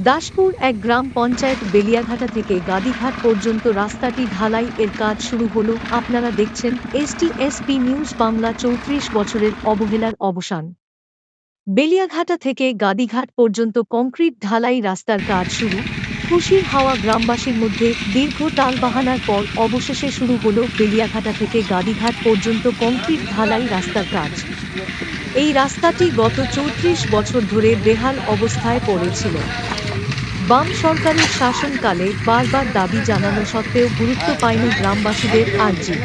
দাসপুর এক গ্রাম পঞ্চায়েত বেলিয়াঘাটা থেকে গাদিঘাট পর্যন্ত রাস্তাটি ঢালাই এর কাজ শুরু হলো। আপনারা দেখছেন এসটি এসপি নিউজ বাংলা চৌত্রিশ বছরের অবহেলার অবসান। বেলিয়াঘাটা থেকে গাদিঘাট পর্যন্ত কংক্রিট ঢালাই রাস্তার কাজ শুরু। খুশির হাওয়া গ্রামবাসীর মধ্যে দীর্ঘ টালবাহানার পর অবশেষে শুরু হলো বেলিয়াঘাটা থেকে গাদিঘাট পর্যন্ত কংক্রিট ঢালাই রাস্তার কাজ। এই রাস্তাটি গত চৌত্রিশ বছর ধরে বেহাল অবস্থায় পড়েছিল। বাম সরকারের শাসনকালে বারবার দাবি জানানো সত্ত্বেও গুরুত্ব পায়নি গ্রামবাসীদের আর্জি।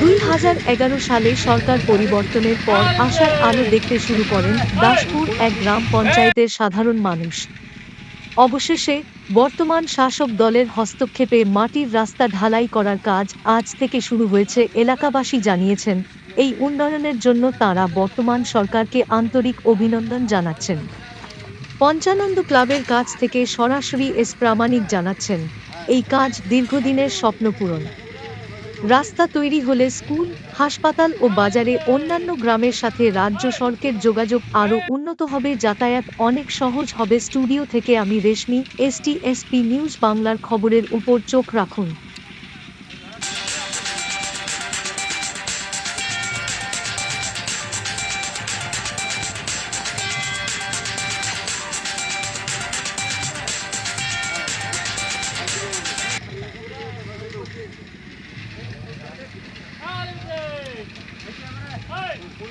দুই হাজার এগারো সালে সরকার পরিবর্তনের পর আশার আলো দেখতে শুরু করেন দাসপুর এক গ্রাম পঞ্চায়েতের সাধারণ মানুষ। অবশেষে বর্তমান শাসক দলের হস্তক্ষেপে মাটির রাস্তা ঢালাই করার কাজ আজ থেকে শুরু হয়েছে, এলাকাবাসী জানিয়েছেন। এই উন্নয়নের জন্য তারা বর্তমান সরকারকে আন্তরিক অভিনন্দন জানাচ্ছেন। পঞ্চানন্দ ক্লাবের কাছ থেকে সরাসরি এস প্রামাণিক জানাচ্ছেন, এই কাজ দীর্ঘদিনের স্বপ্ন পূরণ। রাস্তা তৈরি হলে স্কুল, হাসপাতাল ও বাজারে অন্যান্য গ্রামের সাথে রাজ্য সড়কের যোগাযোগ আরও উন্নত হবে, যাতায়াত অনেক সহজ হবে। স্টুডিও থেকে আমি রেশমি এসটি এসপি নিউজ বাংলার খবরের উপর চোখ রাখুন।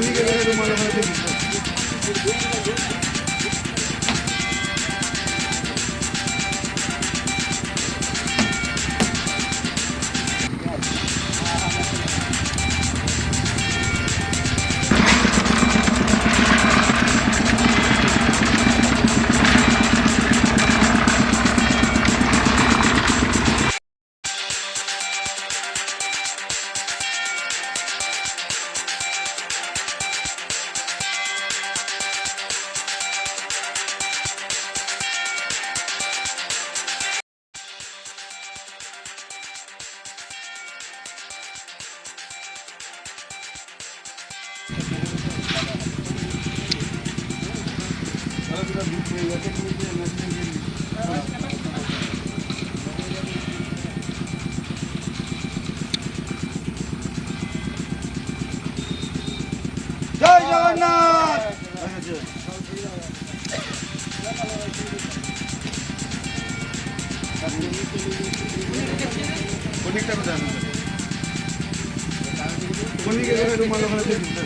कोणी माहिती? জয় জগন্নাথ কোনিকটা কোথায় কোনিকে রুমাল ওখানে দিয়ে দিতে